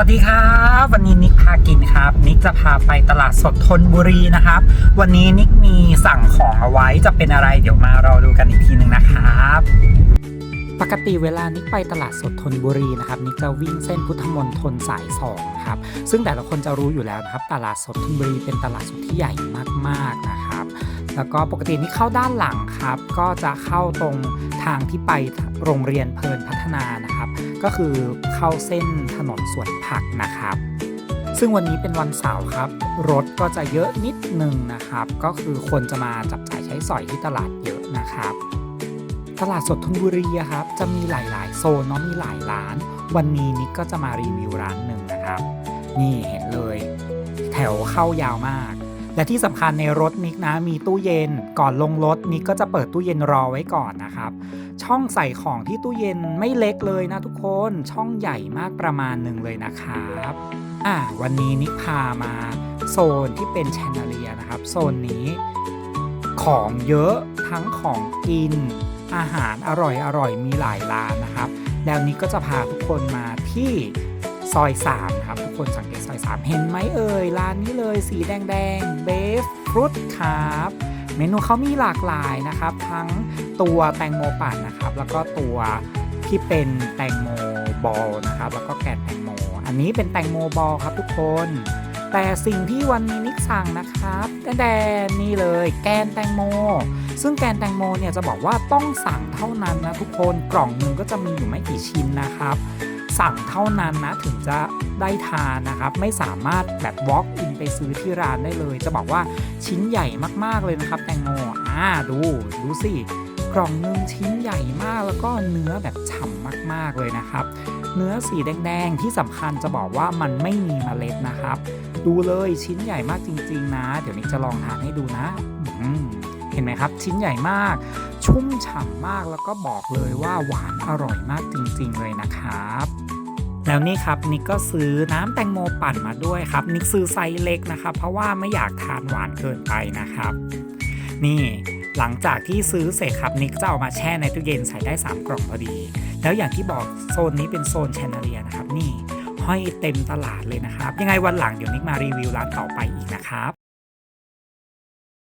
วัสดีครับ วันนี้นิกพากินครับ นิกจะพาไปตลาดสดธนบุรีนะครับ วันนี้นิกมีสั่งของเอาไว้จะเป็นอะไรเดี๋ยวมารอดูกันอีกทีหนึ่งนะครับ ปกติเวลานิกไปตลาดสดธนบุรีนะครับนิกจะวิ่งเส้นพุทธมณฑลสายสองครับซึ่งแต่ละคนจะรู้อยู่แล้วนะครับ ตลาดสดธนบุรีเป็นตลาดสดที่ใหญ่มากๆนะครับ แล้วก็ปกตินี่เข้าด้านหลังครับ ก็จะเข้าตรงทางที่ไปโรงเรียนเพลินพัฒนานะครับ ก็คือเข้าเส้นถนนสวนผักนะครับ ซึ่งวันนี้เป็นวันเสาร์ครับ รถก็จะเยอะนิดนึงนะครับ ก็คือคนจะมาจับจ่ายใช้สอยที่ตลาดเยอะนะครับ ตลาดสดธนบุรีครับ จะมีหลายๆ โซนเนาะมีหลายร้าน วันนี้นิกก็จะมารีวิวร้านหนึ่งนะครับ นี่เห็นเลย แถวเข้ายาวมาก และที่สำคัญในรถนิกนะมีตู้เย็นก่อนลงรถนิกก็จะเปิดตู้เย็นรอไว้ก่อนนะครับ ช่องใส่ของที่ตู้เย็นไม่เล็กเลยนะทุกคนช่องใหญ่มากประมาณหนึ่งเลยนะครับอ่าวันนี้นิกพามาโซนที่เป็นแชนเดเลียนะครับ โซนนี้ของเยอะทั้งของกิน อาหารอร่อยอร่อยมีหลายร้านนะครับ แล้วนิกก็จะพาทุกคนมาที่ ซอย 3 ครับ ทุกคนสังเกตซอย 3 เห็นไหมเอ่ย ร้านนี้เลยสีแดงๆเบฟฟรุตครับเมนูเขามีหลากหลายนะครับ ทั้งตัวแตงโมปั่นนะครับ แล้วก็ตัวที่เป็นแตงโมบอลนะครับ แล้วก็แกนแตงโม อันนี้เป็นแตงโมบอลครับทุกคน แต่สิ่งที่วันนี้นิกสั่งนะครับแดนนี่เลยแกนแตงโม ซึ่งแกนแตงโมเนี่ยจะบอกว่าต้องสั่งเท่านั้นนะทุกคนกล่องหนึ่งก็จะมีอยู่ไม่กี่ชิ้นนะครับ สั่งเท่านั้นนะถึงจะได้ทานนะครับ ไม่สามารถแบบ walk in ไปซื้อที่ร้านได้เลย จะบอกว่าชิ้นใหญ่มากๆเลยนะครับ แตงโมอ่าดูดูสิกล่องหนึงชิ้นใหญ่มากแล้วก็เนื้อแบบฉ่ำมากๆเลยนะครับ เนื้อสีแดงๆ ที่สำคัญจะบอกว่ามันไม่มีเมล็ดนะครับ ดูเลยชิ้นใหญ่มากจริง ๆ นะ เดี๋ยวนิกจะลองทานให้ดูนะเห็นไหมครับ ชิ้นใหญ่มาก ชุ่มฉ่ำมากแล้วก็บอกเลยว่าหวานอร่อยมากจริง ๆ เลยนะครับ แล้วนี่ครับนิกก็ซื้อน้ำแตงโมปั่นมาด้วยครับนิกซื้อไซส์เล็กนะครับ เพราะว่าไม่อยากทานหวานเกินไปนะครับ นี่หลังจากที่ซื้อเสร็จครับนิกจะเอามาแช่ในตู้เย็นใส่ได้ 3 กล่องพอดี แล้วอย่างที่บอกโซนนี้เป็นโซนแชนเนเลียนะครับนี่ห้อยเต็มตลาดเลยนะครับ ยังไงวันหลังเดี๋ยวนิกมารีวิวร้านต่อไปอีกนะครับ